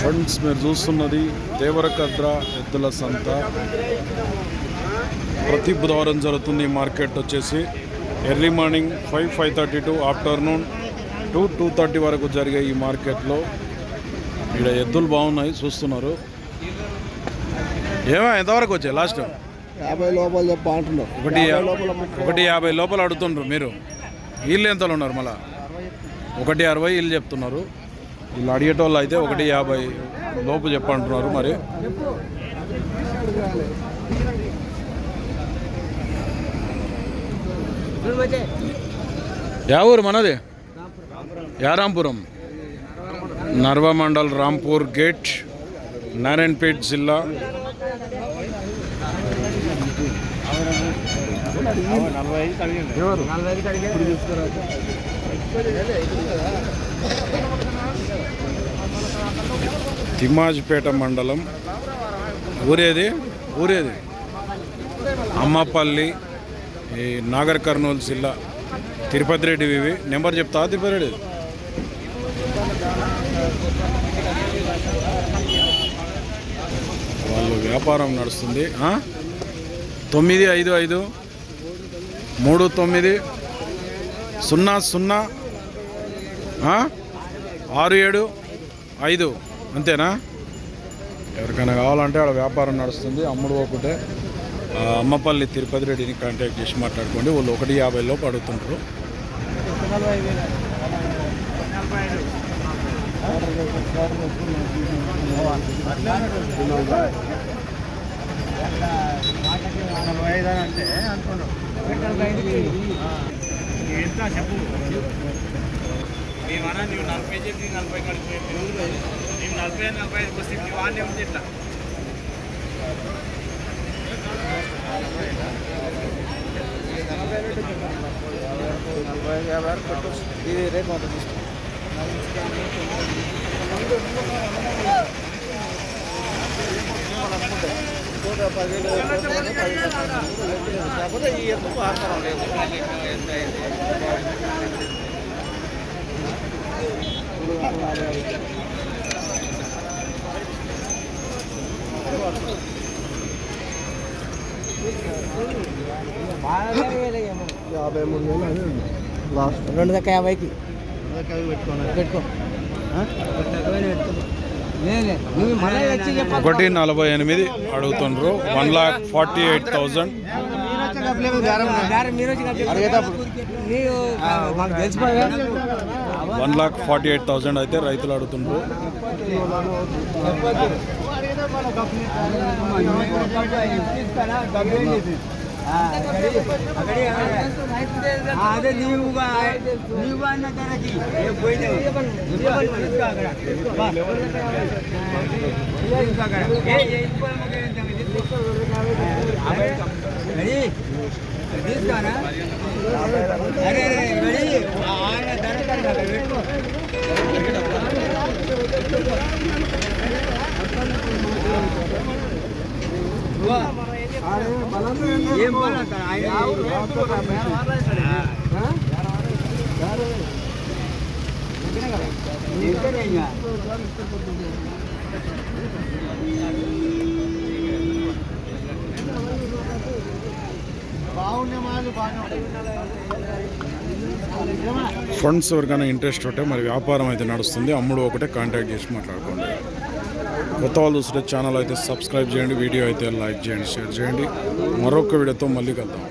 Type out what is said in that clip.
Friends మీరు చూస్తున్నది దేవరకద్ర ఎద్దుల సంత. ప్రతి బుధవారం జరుగుతుంది ఈ మార్కెట్ వచ్చేసి early morning five five thirty to afternoon two two thirty వరకు జరిగే ఈ మార్కెట్లో ఇక్కడ ఎద్దులు బాగున్నాయి చూస్తున్నారు. ఏమో ఎంతవరకు వచ్చాయి లాస్ట్? యాభై లోపల చెప్ప అంటున్నారు. ఒకటి యాభై లోపల ముప్పై. ఒకటి యాభై లోపల అడుగుతుండ్రు మీరు. వీళ్ళు ఎంతలో ఉన్నారు మళ్ళా? ఒకటి అరవై వీళ్ళు చెప్తున్నారు. వీళ్ళు అడిగేటోళ్ళు అయితే ఒకటి యాభై లోపు చెప్పంటున్నారు మరి. యా ఊరు మనది? యారాంపురం. నర్వ మండల్ రాంపూర్ గేట్ నారాయణపేట్ జిల్లా. తిమ్మాజిపేట మండలం. ఊరేది? ఊరేది. అమ్మపల్లి ఈ నాగర్ కర్నూలు జిల్లా. తిరుపతి రెడ్డి ఇవి. నెంబర్ చెప్తా తిరుపతి రెడ్డి? వాళ్ళు వ్యాపారం నడుస్తుంది. తొమ్మిది ఐదు ఐదు మూడు తొమ్మిది సున్నా సున్నా ఆరు ఏడు ఐదు. అంతేనా? ఎవరికైనా కావాలంటే ఆడ వ్యాపారం నడుస్తుంది. అమ్ముడు ఒకటే అమ్మపల్లి తిరుపతి రెడ్డిని కాంటాక్ట్ చేసి మాట్లాడుకోండి. వాళ్ళు ఒకటి యాభై లోపు అడుగుతుంటారు. ఎంత చెప్పు. మేమన్నా నువ్వు నలభై చెప్పి నలభై కడుపు నేను నలభై నలభై ఐదుకి వస్తే నీ వాడిని ఉంది ఇట్లా కాకపోతే ఈ ఎందుకు ఆహారం లేదు యాభై మూడు వేలు అదే. లాస్ట్ రెండు దక్క యాభైకి. ఒకటి నలభై ఎనిమిది అడుగుతుండ్రు. One lakh forty eight thousand. మీరు తెలిసిపోయా one lakh forty eight thousand అయితే రైతులు అడుగుతుండ్రు అదే నీవు నీవు అన్న ధరకి పోయినావు ఏం పని ఆయన ఇంకా ఫండ్స్ ఎవరికైనా ఇంట్రెస్ట్ ఉంటే మరి వ్యాపారం అయితే నడుస్తుంది. అమ్ముడు ఒకటే కాంటాక్ట్ చేసి మాట్లాడుకోండి. కొత్త వాళ్ళు చూస్తే ఛానల్ అయితే సబ్స్క్రైబ్ చేయండి వీడియో అయితే లైక్ చేయండి షేర్ చేయండి. మరొక వీడియోతో మళ్ళీ కలుద్దాం.